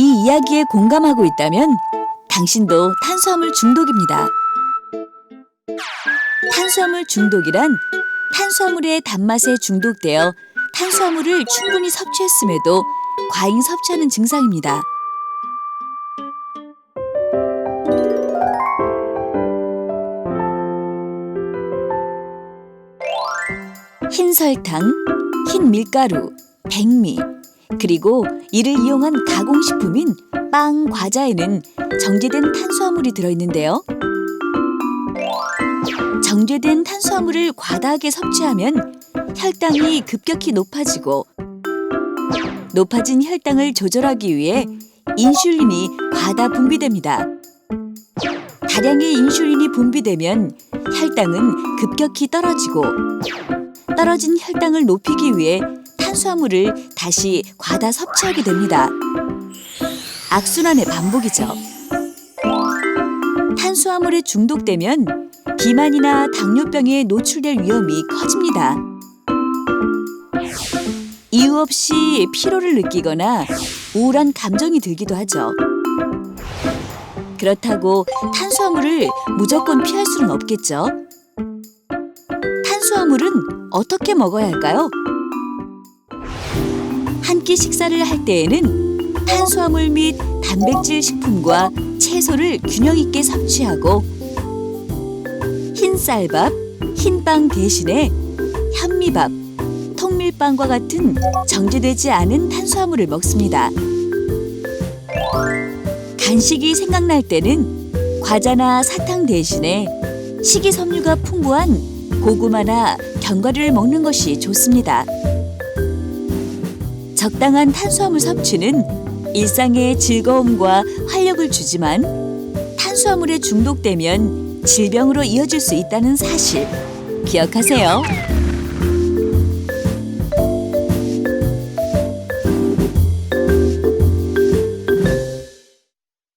이야기에 공감하고 있다면 당신도 탄수화물 중독입니다. 탄수화물 중독이란 탄수화물의 단맛에 중독되어 탄수화물을 충분히 섭취했음에도 과잉 섭취하는 증상입니다. 흰 설탕, 흰 밀가루, 백미, 그리고 이를 이용한 가공식품인 빵, 과자에는 정제된 탄수화물이 들어있는데요. 정제된 탄수화물을 과다하게 섭취하면 혈당이 급격히 높아지고 높아진 혈당을 조절하기 위해 인슐린이 과다 분비됩니다. 다량의 인슐린이 분비되면 혈당은 급격히 떨어지고 떨어진 혈당을 높이기 위해 탄수화물을 다시 과다 섭취하게 됩니다. 악순환의 반복이죠. 탄수화물에 중독되면 비만이나 당뇨병에 노출될 위험이 커집니다. 이유 없이 피로를 느끼거나 우울한 감정이 들기도 하죠. 그렇다고 탄수화물을 무조건 피할 수는 없겠죠. 탄수화물은 어떻게 먹어야 할까요? 한끼 식사를 할 때에는 탄수화물 및 단백질 식품과 채소를 균형 있게 섭취하고 흰 쌀밥, 흰빵 대신에 현미밥, 통밀빵과 같은 정제되지 않은 탄수화물을 먹습니다. 간식이 생각날 때는 과자나 사탕 대신에 식이섬유가 풍부한 고구마나 견과류를 먹는 것이 좋습니다. 적당한 탄수화물 섭취는 일상의 즐거움과 활력을 주지만 탄수화물에 중독되면 질병으로 이어질 수 있다는 사실 기억하세요.